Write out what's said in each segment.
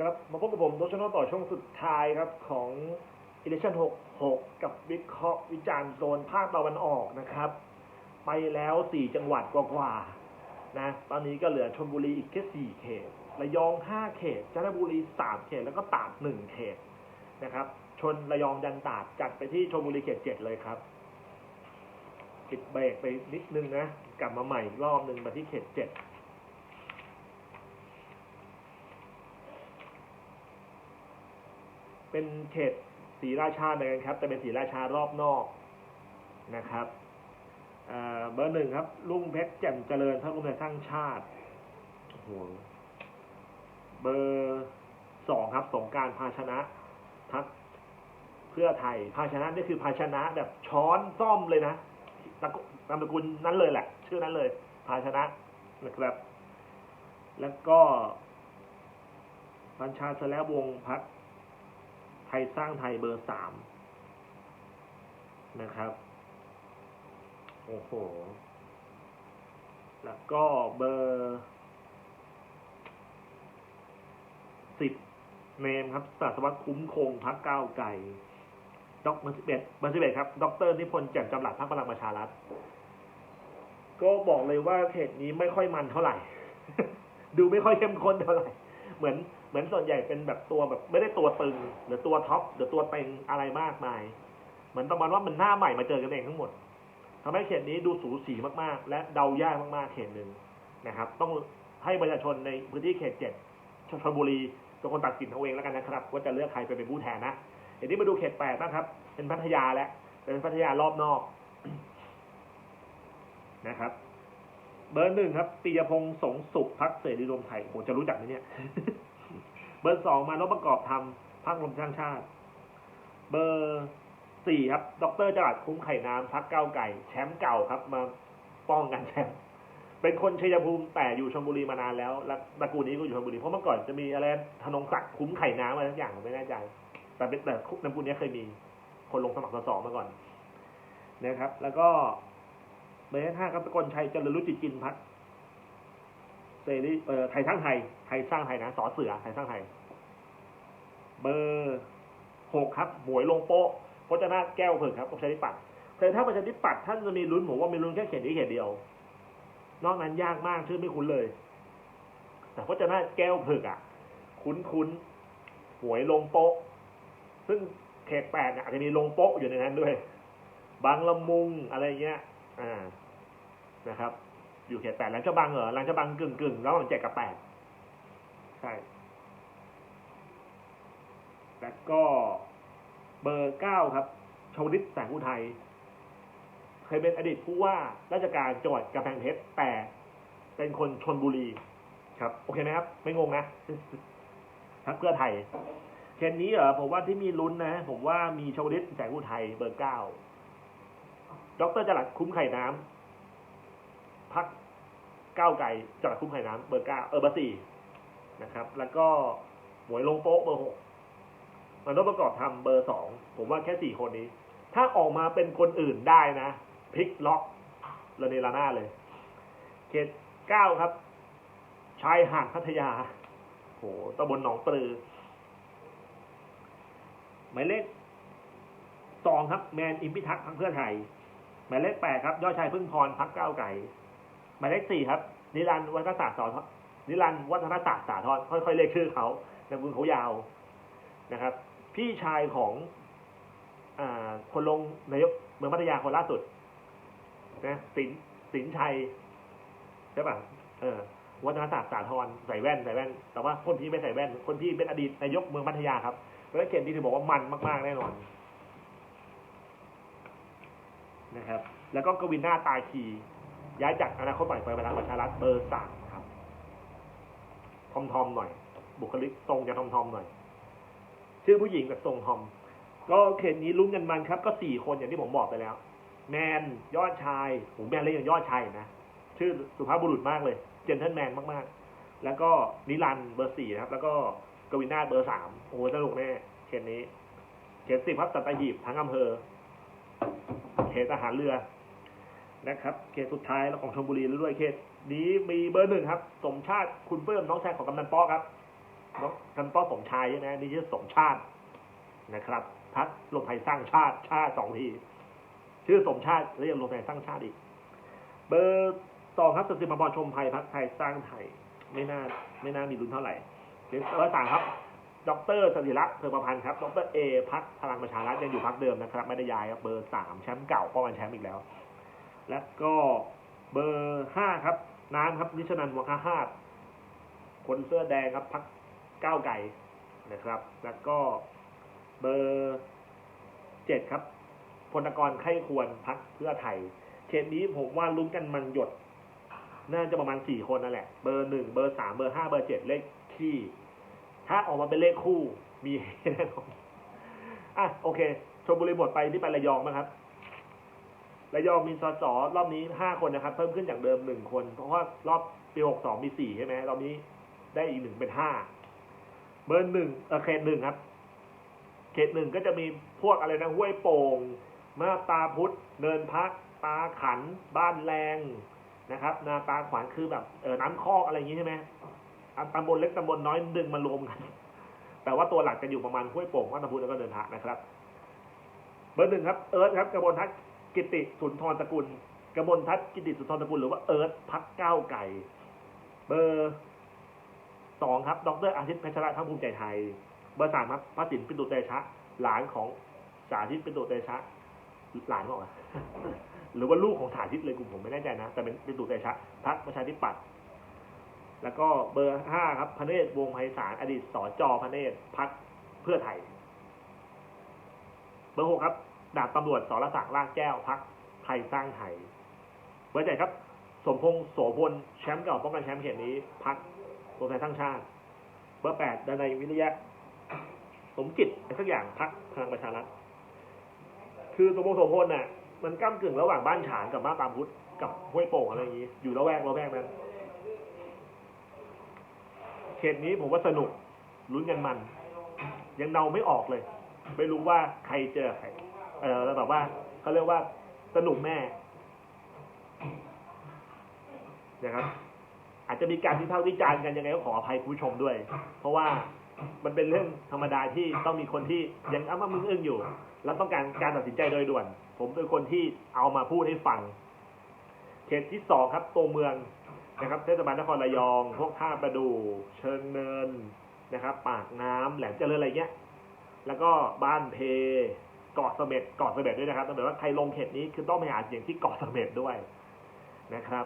ครับมาพบกับผมโดชนต่อช่วงสุดท้ายครับของ Edition 66 กับวิเคราะห์วิจารณ์โซนภาคตะวันออกนะครับ ไปแล้ว4จังหวัดกว่าๆนะ ตอนนี้ก็เหลือชลบุรีอีกแค่4เขตระยอง5เขตจันทบุรี3เขตแล้วก็ตาด1เขตนะครับ ชนระยองยันตาดจัดไปที่ชลบุรีเขต7เลยครับปิดเบรกไปนิดนึงนะ กลับมาใหม่รอบหนึ่งมาที่เขต7 เป็นเขตศรีราชาเหมือนกันครับ แต่เป็นศรีราชารอบนอกนะครับเบอร์หนึ่งครับ ลุงเพชรแจ่มเจริญพรรครวมไทยสร้างชาติโอ้โหเบอร์สองครับ สงกรารภาชนะพักเพื่อไทย ภาชนะนี่คือภาชนะแบบช้อนซ่อมเลยนะตระกูนามสกุลนั้นเลยแหละ ชื่อนั้นเลย ภาชนะนะครับ แล้วก็บัญชาชแล้ววงพัก ไทยสร้างไทยเบอร์สามนะครับ โอ้โห แล้วก็เบอร์สิบเนมครับศาสวัสดิ์คุ้มคงพักก้าวไก่ด็อกเบอร์สิบเอ็ดเบอร์สิบเอ็ดครับด็อกเตอร์นิพนธ์แจ่มจำหลัดพักพลังประชารัฐ ก็บอกเลยว่าเขตนี้ไม่ค่อยมันเท่าไหร่ ดูไม่ค่อยเข้มข้นเท่าไหร่ เหมือน เหมือนส่วนใหญ่เป็นแบบตัวแบบไม่ได้ตัวตึงหรือตัวท็อปหรือตัวเต็งอะไรมากมาย เหมือนประมาณว่ามันหน้าใหม่มาเจอกันเองทั้งหมดทำให้เขตนี้ดูสูสีมากๆ และเดายากมากๆเขตหนึ่งนะครับ ต้องให้ประชาชนในพื้นที่เขตเจ็ดชลบุรีเป็นคนตัดสินเอาเองแล้วกันนะครับว่าจะเลือกใครไปเป็นผู้แทนนะเดี๋ยวนี้มาดูเขตแปดบ้างครับ เป็นพัทยาแล้วเป็นพัทยารอบนอกนะครับ เบอร์หนึ่งครับปียพงษ์สงสุขพักเสรีรวมไทยโหจะรู้จักไหมเนี่ย เบอร์สองมานพประกอบธรรมพักรวมสร้างชาติ เบอร์สี่ครับ ดรจรัสคุ้มไข่น้ำพักเก้าวไก่ แชมป์เก่าครับมาป้องกันแชมป์เป็นคนชัยภูมิแต่อยู่ชลบุรีมานานแล้วและตระกูลนี้ก็อยู่ชลบุรีเพราะเมื่อก่อนจะมีอะไรธนงศักดิ์คุ้มไข่น้ำอะไรทุกอย่างผมไม่แน่ใจ แต่เป็นแต่นามกุลนี้เคยมีคนลงสมัครสสมาก่อนนะครับ แล้วก็เบอร์ห้าครับตะกลชัยเจริญรุจิจินพัฒเสรีเอ่อไทยสร้างไทยไทยสร้างไทยนะสอเสือไทยสร้างไทย เบอร์หกครับหมวยลงโป๊ะพจนาแก้วเผิกครับประชาธิปัตย์แต่ถ้าประชาธิปัตย์ท่านจะมีลุ้นผมว่ามีลุ้นแค่เขตนี้เขตเดียว นอกนั้นยากมากชื่อไม่คุ้นเลย แต่พจนาแก้วเผิกอะ คุ้นคุ้นๆหวยลงโป๊ะ ซึ่งเขตแปดเนี่ยอาจจะมีลงโป๊ะอยู่ในนั้นด้วย บางละมุงอะไรเงี้ย อ่านะครับ อยู่เขตแปดหลังจะบังเหรอหลังจะบังกึ่งกึ่งแล้วมันเจ็ดกับแปดใช่ แล้วก็เบอร์เก้าครับชวลิตแสงอุทัยเคยเป็นอดีตผู้ว่าราชการจังหวัดกำแพงเพชรแต่เป็นคนชนบุรีครับ โอเคไหมครับ ไม่งงนะพักเพื่อไทยเคนนี้เหรอผมว่าที่มีลุ้นนะ ผมว่ามีชวลิตแสงอุทัยเบอร์เก้าดรจรัสคุ้มไข่น้ำพักก้าวไก่จรัสคุ้มไข่น้ำเบอร์เก้าเออเบอร์สี่นะครับ แล้วก็หมวยลงโป๊ะเบอร์หก มันต้องประกอบทำเบอร์สองผมว่าแค่สี่คนนี้ ถ้าออกมาเป็นคนอื่นได้นะพลิกล็อกระเนระนาเลย เขตเก้าครับ ชายหาดพัทยาโหตำบลหนองปลือ หมายเลขสองครับ แมนอิมพิทักษ์พักเพื่อไทย หมายเลขแปดครับ ยอดชายพึ่งพรพักเก้าไก่ หมายเลขสี่ครับ นิรันดร์วัฒนศาสตร์สอนนิรันดร์วัฒนศาสตร์สาทรค่อยๆเรียกชื่อเขานามสกุลเขายาวนะครับ พี่ชายของอคนลงนายกเมืองพัทยาคนล่าสุดนะสินสินชัยใช่ป่ะเออวัฒนศาสตร์สาทรใส่แว่นใส่แว่น แต่ว่าคนที่ไม่ใส่แว่น คนที่เป็นอดีตนายกเมืองพัทยาครับเพราะฉะนั้นเกมนี้ถือบอกว่ามันมากๆแน่นอนนะครับ แล้วก็กวินหน้าตายที ย้ายจากอนาคตใหม่ไปพลังประชารัฐเบอร์สามครับ ทอมทอมหน่อย บุคลิกทรงจะทอมทอมหน่อย ชื่อผู้หญิงแบบทรงทอม ก็เขตนี้ลุ้นกันมันครับ ก็สี่คนอย่างที่ผมบอกไปแล้ว แมนยอดชายผมแมนเล่นอย่างยอดชายนะ ชื่อสุภาพบุรุษมากเลย เจนเทนแมนมากๆ แล้วก็นิรันเบอร์สี่นะครับ แล้วก็กวินนาเบอร์สามโอ้สนุกแน่เขตนี้เขตสิบครับสัตหีบทั้งอำเภอเขตทหารเรือนะครับ เขตสุดท้ายของชลบุรีแล้วด้วยเขตนี้มีเบอร์หนึ่งครับ สมชาติคุณเพิ่มน้องชายของกำนันป๊อครับ น้องกันต้อสมชายใช่ไหมนี่ชื่อสมชาตินะครับพักรวมไทยสร้างชาติชาติสองทีชื่อสมชาติแล้วยังรวมไทยสร้างชาติอีก เบอร์สองครับสติมาบอลชมไทยพักไทยสร้างไทย ไม่น่าไม่น่ามีลุ้นเท่าไหร่เบอร์สามครับดรสศิระเทอร์ประพันธ์ครับ ดรเอพักพลังประชารัฐยังอยู่พักเดิมนะครับ ไม่ได้ย้ายครับเบอร์สามแชมป์เก่าป้องกันแชมป์อีกแล้ว และก็เบอร์ห้าครับ น้ำครับนิชนันวังคาฮาดคนเสื้อแดงครับพัก ก้าวไก่นะครับ แล้วก็เบอร์เจ็ดครับพลกรไข้ควรพักเพื่อไทย เขตนี้ผมว่าลุ้นกันมันหยด น่าจะประมาณสี่คนนั่นแหละ เบอร์หนึ่งเบอร์สามเบอร์ห้าเบอร์เจ็ดเลขที่ ถ้าออกมาเป็นเลขคู่มีแน่นอนอะโอเคชมบุรีหมดไปที่ไประยองบ้างครับระยองมีสสรอบนี้ห้าคนนะครับ เพิ่มขึ้นจากเดิมหนึ่งคน เพราะว่ารอบปีหกสองมีสี่ใช่ไหมรอบนี้ได้อีกหนึ่งเป็นห้า เบอร์หนึ่งเออเขตหนึ่งครับ เขตหนึ่งก็จะมีพวกอะไรนะห้วยโป่งมาตาพุทธเนินพักตาขัน บ้านแรงนะครับ นาตาขวานคือแบบเออน้ำคอกอะไรอย่างนี้ใช่ไหมตำบลเล็กตำบลน้อยดึงมารวมกันแต่ว่าตัวหลักจะอยู่ประมาณห้วยโป่งมาตาพุธแล้วก็เนินพักนะครับ เบอร์หนึ่งครับเอิร์ธครับกระบวนทัศกิติสุนทรตระกูลกระบวนทัศกิติสุนทรตระกูลหรือว่าเอิร์ธพักก้าวไก่ เบอร์ สองครับ ดรอาทิตย์เพชรรัตน์ทั้งภูมิใจไทย เบอร์สามครับพระสินปิตุเตชะ หลานของสาธิตปิตุเตชะ หลานบอกว่าหรือว่าลูกของสาธิตเลยกลุ่มผมไม่แน่ใจนะ แต่เป็นปิตุเตชะพักประชาธิปัตย์แล้วก็เบอร์ห้าครับพระเนตรวงไพศาลอดีตสจพระเนตรพักเพื่อไทย เบอร์หกครับ ดาบตำรวจสรศักดิ์ลากแก้วพักไทยสร้างไทย เบอร์เจ็ดครับ สมพงษ์โสพลแชมป์เก่าป้องกันแชมป์เขตนี้พัก รวมไทยสร้างชาติ เบอร์แปดดนัยวิริยะ สมจิตอะไรสักอย่างพักพลังประชารัฐคือสมพงษ์โสพลน่ะ มันก้ากึ่งระหว่างบ้านฉางกับบ้านตามพุทธกับห้วยโป่งอะไรอย่างนี้ อยู่ละแวกละแวกนั้นเขตนี้ผมว่าสนุกลุ้นกันมัน ยังเดาไม่ออกเลย ไม่รู้ว่าใครเจอใคร เออแล้วแบบว่าเขาเรียกว่าสนุกแม่นะครับ อาจจะมีการวิพากษ์วิจารณ์กันยังไงก็ขออภัยผู้ชมด้วย เพราะว่ามันเป็นเรื่องธรรมดาที่ต้องมีคนที่ยังอ้ามามึงอึ้งอยู่ แล้วต้องการการตัดสินใจโดยด่วน ผมเป็นคนที่เอามาพูดให้ฟังเขตที่สองครับ ตัวเมืองนะครับเทศบาลนครระยอง พวกท่าประดู เชิงเนินนะครับ ปากน้ำแหลมเจริญอะไรเงี้ย แล้วก็บ้านเพเกาะเสม็ดเกาะเสม็ดด้วยนะครับต้องบอกว่าใครลงเขตนี้คือต้องไปหาเสียงที่เกาะเสม็ดด้วยนะครับ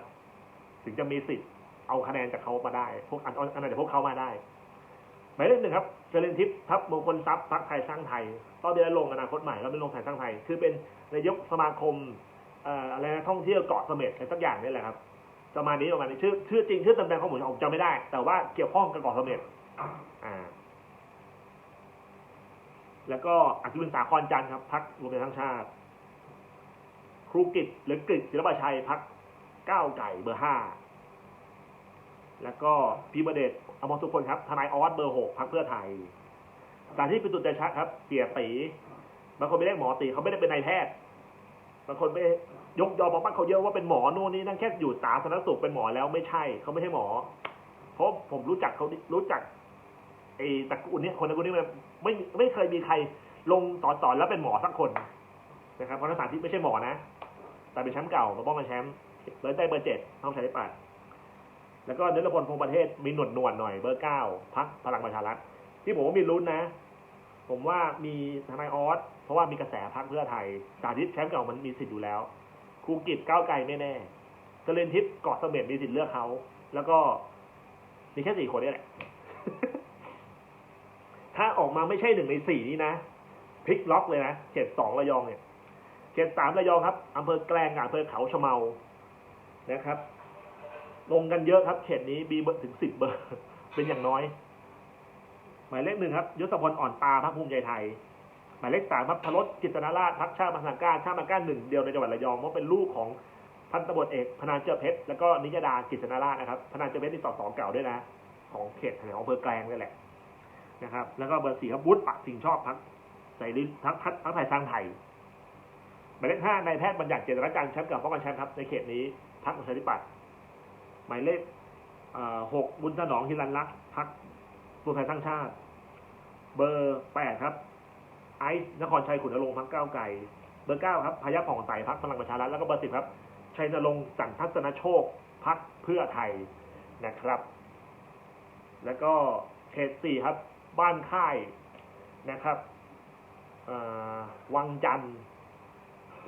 ถึงจะมีสิทธิ์ เอาคะแนนจากเขามาได้ พวกอันอันจากพวกเขามาได้หมายเลขหนึ่งครับเจริญทิพย์ทัพมงคลทรัพย์พักไทยสร้างไทยตอนเดือนลงอนาคตใหม่แล้วไม่ลงไทยสร้างไทย คือเป็นนายกสมาคมเอ่ออะไรนะท่องเที่ยวเกาะเสม็ดอะไรสักอย่างนี่แหละครับประมาณนี้ประมาณนี้ชื่อชื่อจริงชื่อตำแหน่งของผมผมจำไม่ได้ แต่ว่าเกี่ยวข้องกับเกาะเสม็ดอ่า แล้วก็อัศวินสาครจันทร์ครับพักรวมไทยสร้างชาติ ครูกิจหรือกฤษศิลปชัยพักก้าวไก่เบอร์ห้า แล้วก็พีบเดชอมรสุพลครับ ทนายออสเบอร์หกพักเพื่อไทยสถานที่เป็นตุเตชะครับ เสียตีบางคนไม่ได้หมอตีเขาไม่ได้เป็นนายแพทย์บางคนไม่ยกยอบอกว่าเขาเยอะว่าเป็นหมอโน่นนี่นั่นแค่อยู่สาธารณสุขเป็นหมอแล้วไม่ใช่เขาไม่ใช่หมอ เพราะผมรู้จักเขารู้จักไอ้ตระกูลนี้คนตระกูลนี้มันไม่ไม่เคยมีใครลงต่อต่อแล้วเป็นหมอสักคนนะครับเพราะนักสารที่ไม่ใช่หมอนะ แต่เป็นแชมป์เก่ามาป้องกันแชมป์เลยได้เบอร์เจ็ดต้องใช้ปัด แล้วก็นรพลพงประเทศมีหนวดหนวดหน่อยเบอร์เก้าพักพลังประชารัฐที่ผมว่ามีลุ้นนะ ผมว่ามีทนายออสเพราะว่ามีกระแสพักเพื่อไทยสาธิตแชมป์เก่ามันมีสิทธิ์อยู่แล้วครูกิจก้าวไกลแน่เจริญทิพย์เกาะเสม็ดมีสิทธิ์เลือกเขาแล้วก็มีแค่สี่คนนี่แหละ ถ้าออกมาไม่ใช่หนึ่งในสี่นี้นะพลิกล็อกเลยนะเขตสองระยองเนี่ยเขตสามระยองครับอำเภอแกลงกับอำเภอเขาชะเมานะครับ ลงกันเยอะครับ เขตนี้มีเบอร์ถึงสิบเบอร์ เป็นอย่างน้อย หมายเลขหนึ่งครับยศพลอ่อนตาพรรคภูมิใจไทย หมายเลขสามครับพลดกิตนาราชพักชาติพัฒนาการชาติพัฒนาการหนึ่งเดียวในจังหวัดระยองเพราะเป็นลูกของพันตำรวจเอกพนานเจ้าเพชรแล้วก็นิยดากิตนาราชนะครับพนานเจ้าเพชรนี่สอสอเก่าด้วยนะ ของเขตแถวอำเภอแกลงนี่แหละนะครับ แล้วก็เบอร์สี่ครับบุตรปักสิงชอบพักใส่ลิ้นพักพักพักไทยสร้างไทยหมายเลขห้านายแพทย์บัญญัติเจตนาการแชมป์กับป้องกันแชมป์ครับในเขตนี้พักประชาธิปัตย์ หมายเลขหกบุญถนอมฮิรันลักษ์พักรวมไทยสร้างชาติ เบอร์แปดครับ ไอซ์นครชัยขุนนรงค์พักก้าวไก่เบอร์เก้าครับพยัคฆ์ผ่องใสพักพลังประชารัฐแล้วก็เบอร์สิบครับ ชัยนรงค์จันทัศนโชคพักเพื่อไทยนะครับ แล้วก็เขตสี่ครับ บ้านค่ายนะครับอ่อวังจันทร์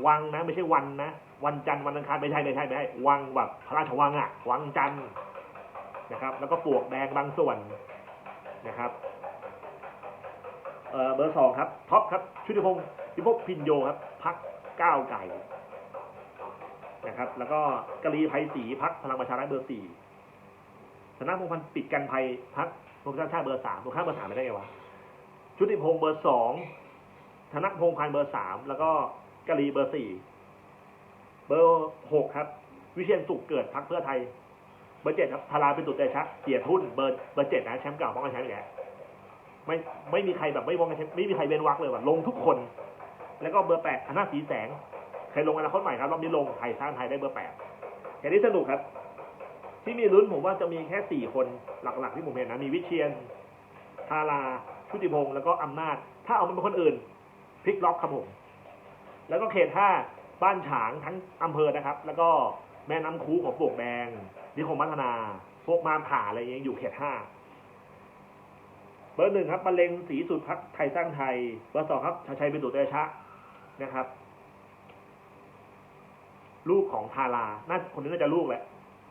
วังนะ ไม่ใช่วันนะ วันจันทร์วันอังคารไม่ใช่ไม่ใช่ไม่ใช่วังแบบพระราชวังอะวังจันทร์นะครับ แล้วก็ปลวกแดงบางส่วนนะครับเเบอร์สองครับท็อปครับชุติพงศ์พิภพพินโยครับพักก้าวไก่นะครับ แล้วก็กะลีไพศรีพักพลังประชารัฐเบอร์สี่ธนาพงษ์พันธ์ปิดกันภัยพักรวมชาติชาติเบอร์สามรวมข้ามเบอร์สามไม่ได้ไงวะชุติพงศ์เบอร์สองธนพงษ์พันธ์เบอร์สามแล้วก็กะลีเบอร์สี่ เบอร์หกครับ วิเชียนสุขเกิดพักเพื่อไทย เบอร์เจ็ดครับธาราเป็นตุเตชะเสียทุนเบอร์เบอร์เจ็ดนะแชมป์เก่าป้องกันแชมป์อีกแล้วไม่ไม่มีใครแบบไม่วงกันแชมป์ไม่มีใครเว้นวักเลยว่ะลงทุกคน แล้วก็เบอร์แปดอำนาจสีแสงใครลงอนาคตใหม่ครับรอบนี้ลงไทยสร้างไทยได้เบอร์แปดแค่นี้สนุกครับ ที่มีลุ้นผมว่าจะมีแค่สี่คนหลักๆที่ผมเห็นนะมีวิเชียนทาราชุติพงศ์แล้วก็อำนาจ ถ้าเอามันเป็นคนอื่นพลิกล็อกครับผม แล้วก็เขตห้า บ้านฉางทั้งอำเภอนะครับ แล้วก็แม่น้ำคูของปลวกแดงนิคมพัฒนา พวกมาผ่าอะไรอย่างเงี้ยอยู่เขตห้าเบอร์หนึ่งครับบรรเลงศรีสุดพักไทยสร้างไทย เบอร์สองครับชาชัยเป็นตุเตชะนะครับ ลูกของทาราน่าคนนี้น่าจะลูกแหละ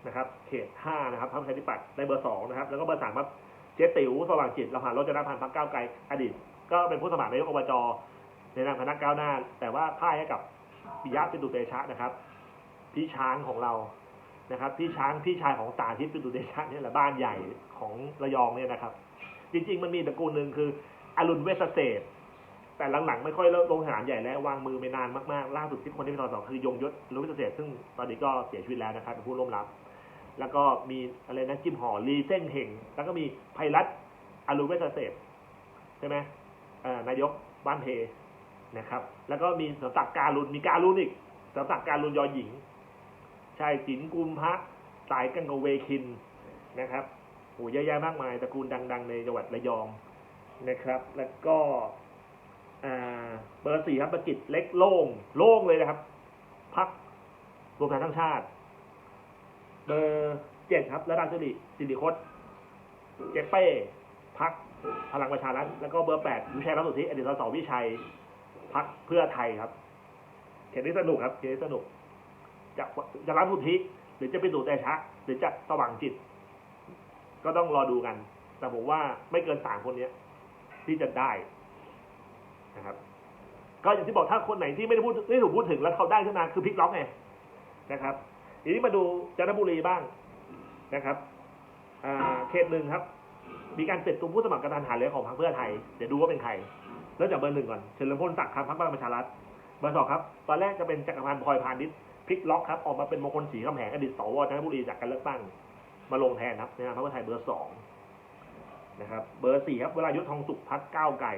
นะครับ เขตห้านะครับพรรคประชาธิปัตย์ได้เบอร์สองนะครับ แล้วก็เบอร์สามครับเจ๊ติ๋วสว่างจิตเราผ่านรถจะนพันธ์พักก้าวไกลอดีต ก็เป็นผู้สมัครนายกอบจในนามคณะก้าวหน้า แต่ว่าพ่ายให้กับ ปิยะเป็นตุเตชะนะครับ พี่ช้างของเรานะครับ พี่ช้างพี่ชายของสาธิตเป็นตุเตชะเนี่ยแหละบ้านใหญ่ของระยองเนี่ยนะครับ จริง ๆ มันมีตระกูลหนึ่งคืออรุณเวสเศษแต่หลังๆไม่ค่อยลงสนามใหญ่แล้ววางมือไปนานมากๆล่าสุดที่คนที่เป็นตสคือยงยศอรุณเวสเศษซึ่งตอนนี้ก็เสียชีวิตแล้วนะครับเป็นผู้ร่วมรับ แล้วก็มีอะไรนะจิมหอรีเส้นเห่งแล้วก็มีไพรัตอรุณเวสเศษใช่ไหมนายกบ้านเพ นะครับ แล้วก็มีสมศักการุณมีการุณอีกสมศักการุณยอหญิงชายศิลกุมพระสายกังกเวคินนะครับโอ้เยอะแยะมากมายตระกูลดัง ๆ ในจังหวัดระยองนะครับ แล้วก็เบอร์สี่ครับประกิตเล็กโล่งโล่งเลยนะครับพักรวมไทยทั้งชาติ เบอร์เจ็ดครับระดาสิริสิริคตเจเป้พักพลังประชารัฐแล้วก็เบอร์แปดวิชัยรัตน์สุทธิอดีตสสวิชัย พักเพื่อไทยครับเขตนี้สนุกครับเขตนี้สนุก จะจะรับสุทธิ หรือจะเป็นดูแต่ชะ หรือจะสว่างจิต ก็ต้องรอดูกัน แต่ผมว่าไม่เกินสามคนเนี้ย ที่จะได้นะครับ ก็อย่างที่บอกถ้าคนไหนที่ไม่ได้พูดไม่ถูกพูดถึงแล้วเขาได้ขึ้นมาคือพลิกล็อกไงนะครับทีนี้มาดูจันทบุรีบ้างนะครับเขตหนึ่งครับ มีการเปลี่ยนตัวผู้สมัครกระดานหาเลือของพรรคเพื่อไทย เดี๋ยวดูว่าเป็นใคร เริ่มจากเบอร์หนึ่งก่อนเฉลิมพลศักดิ์ครับพรรคพลังประชารัฐเบอร์สองครับ ตอนแรกจะเป็นจักรพันธ์พลอยพาณิชพลิกล็อกครับ ออกมาเป็นมงคลศรีคำแหงอดีตสวจันทบุรีจากการเลือกตั้ง มาลงแทนครับในนามพรรคเพื่อไทยเบอร์สองนะครับ เบอร์สี่ครับเวลายุทธทองสุขพักก้าวไก่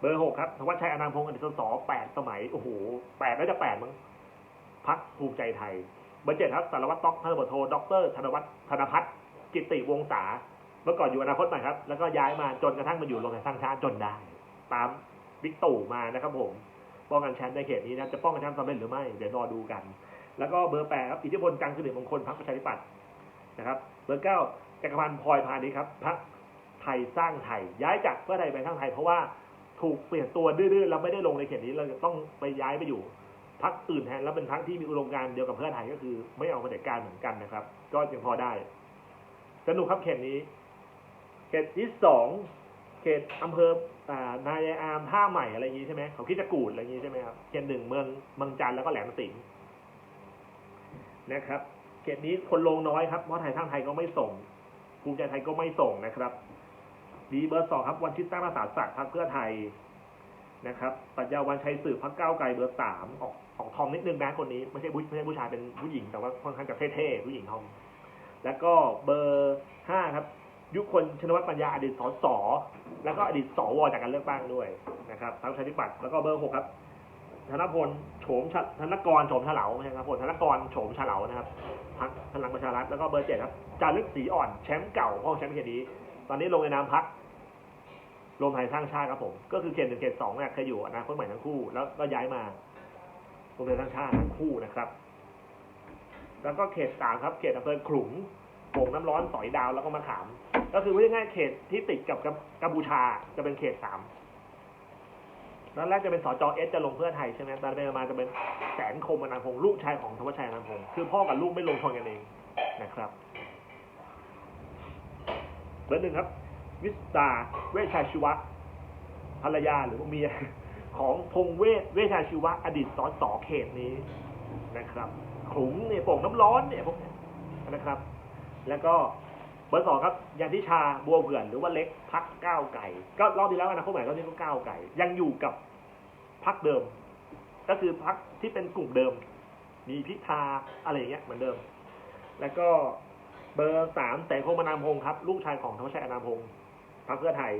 เบอร์หกครับธวัชชัยอนันต์พงศ์อดีตสสแปดสมัย โอ้โหแปดน่าจะแปดมั้งพักภูมิใจไทย เบอร์เจ็ดครับสารวัตรต๊อกพันตำรวโทด็อกเตอร์ธนวัฒน์ธนพัฒน์กิติวงศาเมื่อก่อนอยู่อนาคตใหม่ครับ แล้วก็ย้ายมาจนกระทั่งมาอยู่รวมไทยสร้างชาติจนได้ ตามบิ๊กตู่มานะครับผมป้องกันแชมป์ในเขตนี้นะจะป้องกันแชมป์สำเร็จหรือไม่เดี๋ยวรอดูกัน แล้วก็เบอร์แปดครับอิทธิพลจังสิริมงคลพรรคประชาธิปัตย์นะครับเบอร์เก้าจักรพันธ์พลอยพาณิชครับพรรคไทยสร้างไทยย้ายจากเพื่อไทยไปสร้างไทยเพราะว่าถูกเปลี่ยนตัวดื้อๆแล้วไม่ได้ลงในเขตนี้เราจะต้องไปย้ายไปอยู่พรรคอื่นแทนแล้วเป็นพรรคที่มีอุดมการณ์เดียวกับเพื่อไทยก็คือ ไม่เอาเผด็จการเหมือนกันนะครับ ก็ยังพอได้สนุกครับเขตนี้เขตที่สอง ขตอำเภออ่านายายอามท่าใหม่อะไรอย่างนี้ใช่ไหมเขาคิดจะกูดอะไรอย่างนี้ใช่ไหมครับเขตหนึ่งเมืองเมืองจันทร์แล้วก็แหลมสิงห์นะครับ เขตนี้คนลงน้อยครับเพราะไทยสร้างไทยก็ไม่ส่ง ภูมิใจไทยก็ไม่ส่งนะครับดีเบอร์สองครับ วันชิตตั้งรักษาศักดิ์พรรคเพื่อไทยนะครับปัญญาวันชัยสืบพรรคก้าวไกลเบอร์สามออกออกทอมนิดนึงนะคนนี้ไม่ใช่ผู้ไม่ใช่ผู้ชายเป็นผู้หญิงแต่ว่าค่อนข้างจะเท่ๆผู้หญิงทอมแล้วก็เบอร์ห้าครับ ยุคนชนวัฒน์ปัญญาอดีตสสแล้วก็อดีตสวจากการเลือกตั้งด้วยนะครับทั้งประชาธิปัตย์แล้วก็เบอร์หกครับธนพลโฉมฉะธนกรโฉมฉลาไม่ใช่ครับผลธนกรโฉมฉลานะครับพรรคพลังประชารัฐแล้วก็เบอร์เจ็ดครับจารึกสีอ่อนแชมป์เก่าพ่อแชมป์เขตนี้ ตอนนี้ลงในนามพักรวมไทยสร้างชาติครับผม ก็คือเขตหนึ่งเขตสองเนี่ยเคยอยู่อนาคตใหม่ทั้งคู่ แล้วก็ย้ายมารวมไทยสร้างชาติทั้งคู่นะครับ แล้วก็เขตสามครับ เขตอำเภอขลุงโป่งน้ำร้อนสอยดาวแล้วก็มะขาม ก็คือว่าง่ายๆเขตที่ติดกับกัมกัมพูชาจะเป็นเขตสามตอนแรกจะเป็นสจเอสจะลงเพื่อไทยใช่ไหมตอนไปมาจะเป็นแสนคมอนันพงศ์ลูกชายของธวัชชัยอนันพงศ์คือพ่อกับลูกไม่ลงชนกันเองนะครับเบอร์หนึ่งครับ วิสตาเวชชาชีวะภรรยาหรือว่าเมียของพงเวชเวชชาชีวะ อดีตสสเขตนี้นะครับขลุงเนี่ยโป่งน้ำร้อนเนี่ยพวกนี้นะครับ แล้วก็ เบอร์สองครับยันทิชาบัวเผื่อนหรือว่าเล็กพักก้าวไก่ ก็รอบที่แล้วนะเขาหมายรอบนี้ก็ก้าวไก่ ยังอยู่กับพักเดิม ก็คือพักที่เป็นกลุ่มเดิม มีพิธาอะไรอย่างเงี้ยเหมือนเดิม แล้วก็เบอร์สามแสงคงมานามพงครับ ลูกชายของธวัชชัยอนามพงศ์พรรคเพื่อไทย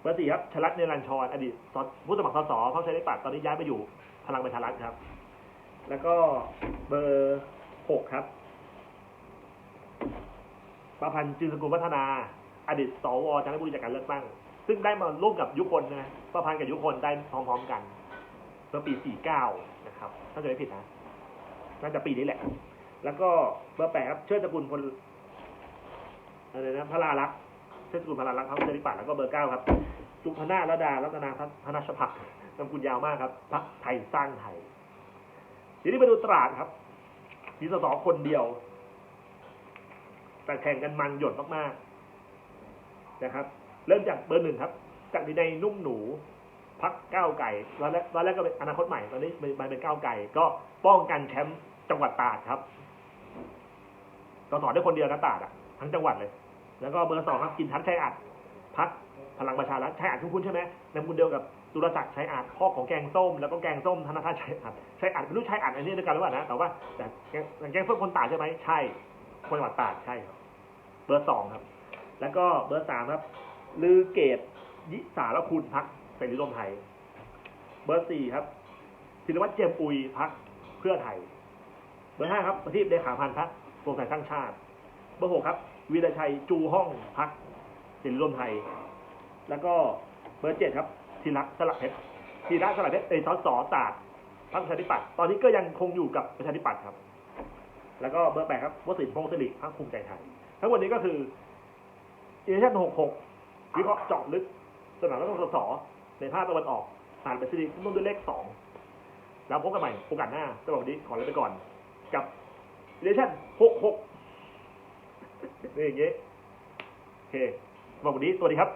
เบอร์สี่ครับชลัดเนรัญชรอดีตสผู้สมัครสสพรรคประชาธิปัตย์ตอนนี้ย้ายไปอยู่พลังประชารัฐครับ แล้วก็เบอร์หกครับ ประพันธ์จืนสกุลวัฒนา อดีตสวจันทบุรีจากการเลือกตั้ง ซึ่งได้มาร่วมกับยุคนนะประพันธ์กับยุคนได้พร้อมๆกันเมื่อปี 49 นะครับ ถ้าจะไม่ผิดนะน่าจะปีนี้แหละ แล้วก็เบอร์แปดครับเชิดสกุลพลอะไรนะพระลาลักษ์เชิดสกุลพระลาลักษ์พรรคประชาธิปัตย์แล้วก็เบอร์เก้าครับจุพนาระดารัตนาธนชพักนามกุลยาวมากครับพรรคไทยสร้างไทยทีนี้ไปดูตราดครับมีสสคนเดียว แต่แข่งกันมันหยดมากๆนะครับ เริ่มจากเบอร์หนึ่งครับจากในนุ่มหนูพักก้าวไก่ตอนแรกตอนแรกก็เป็นอนาคตใหม่ตอนนี้มันเป็นก้าวไก่ ก็ป้องกันแชมป์จังหวัดตราดครับสสได้คนเดียวนะตราดอะทั้งจังหวัดเลย แล้วก็เบอร์สองครับกินทัศน์ชัยอัดพักพลังประชารัฐชัยอัดทุกคุณใช่ไหมนมคุณเดียวกับสุรศักดิ์ชัยอัดพ่อของแกงส้ม แล้วก็แกงส้มธนาคารชัยอัดชัยอัดไม่รู้ชัยอัดอันนี้ด้วยกันหรือเปล่านะแต่ว่าแต่แกงส้มคนตาดใช่ไหมใช่คนจังหวัดตาดใช่ครับ เบอร์สองครับ แล้วก็เบอร์สามครับลือเกตยิสารคุณพักเสรีรวมไทย เบอร์สี่ครับศิลวัตรเจมอุยพักเพื่อไทย เบอร์ห้าครับประทีปเลขาพันธ์พักรวมไทยสร้างชาติ เบอร์หกครับวีรชัยจูห้องพักเสรีรวมไทย แล้วก็เบอร์เจ็ดครับธีระสลักเพชรธีระสลักเพชรเอยสสตาดพรรคประชาธิปัตย์ตอนนี้ก็ยังคงอยู่กับประชาธิปัตย์ครับ แล้วก็เบอร์แปดครับวสินพงศ์สิริพรรคภูมิใจไทย ทั้งหมดนี้ก็คือเอเชียนหกหกวิเคราะห์เจาะลึกสนามรัฐสสในภาคตะวันออกผ่านไปสิริต้นด้วยเลขสองแล้วพบกันใหม่โอกาสหน้าสำหรับวันนี้ขอลาไปก่อน กับเอเชียนหกหกนี่อย่างเงี้ยโอเคสำหรับวันนี้สวัสดีครับ